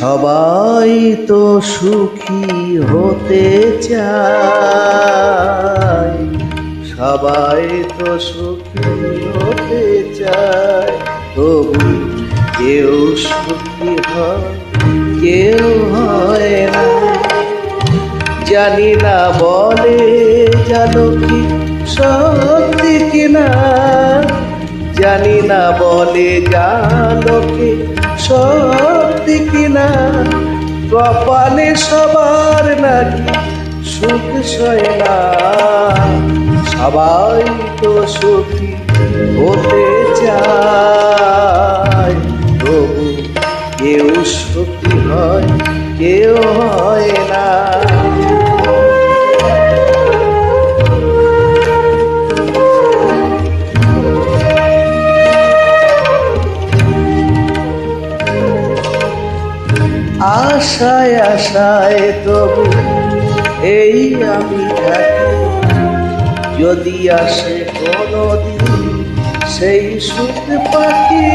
সবাই তো সুখী হতে চায়। সবাই তো সুখী হতে চায়। তবু কেউ সুখী হয়, কেউ হয় না। জানি না বলে জানো কি সত্যি কিনা। জানি না বলে জানো কি সত্যি কপালে সবার নাকি সুখ সয় না। সবাই তো সুখী হতে চায়। আশায় আশায় তবু এই আমি থাকি। যদি আসে কোনো দিন সেই সুখ পাখি,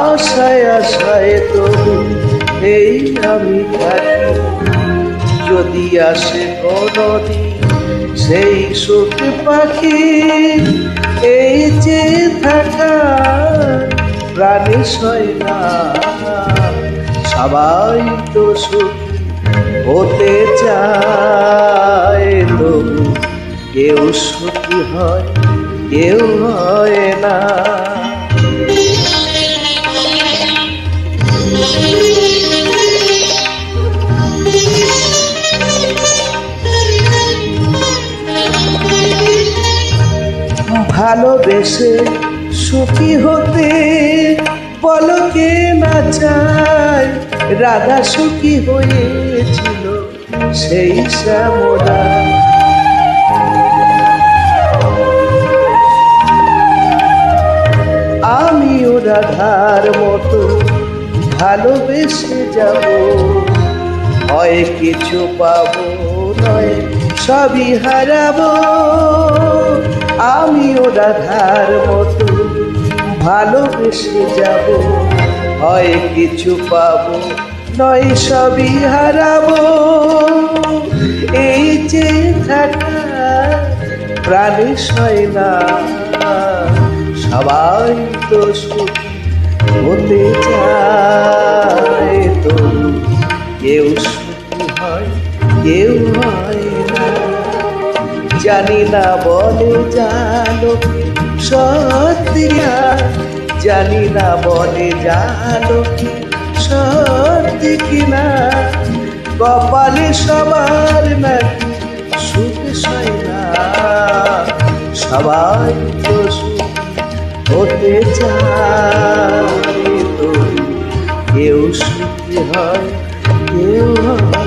আশায় আশায় তবু এই আমি থাকি। যদি আসে কোনো দিন সেই সুখ পাখি, এই যে থাকা প্রাণী সয় না। সবাই তো সুখী হতে চায় তবু কেউ সুখী হয়, কেউ হয় না। ভালোবেসে সুখী হতে পলকে না চায়। রাধা সুখী হয়েছিল সেই শ্যামরা আমিও রাধার মতো ভালোবেসে যাব। হয় কিছু পাব, নয় সবই হারাবো। আমিও রাধার মতো ভালোবেসে যাব। হয় কিছু পাবো, নয় সবই হারাবো। এই যে প্রাণী সয় না। সবাই তো হতে চায় তো। কেউ সুখী হয়, কেউ হয় না। জানি না বলে জানো, সত্যি জানি না বলে জানো কি? সত্যি কিনা কপালে সবার নাকি সুখ সয় না। সবাই তো সুখ হতে চায় তো কেউ সুখী হয়, কেউ হয়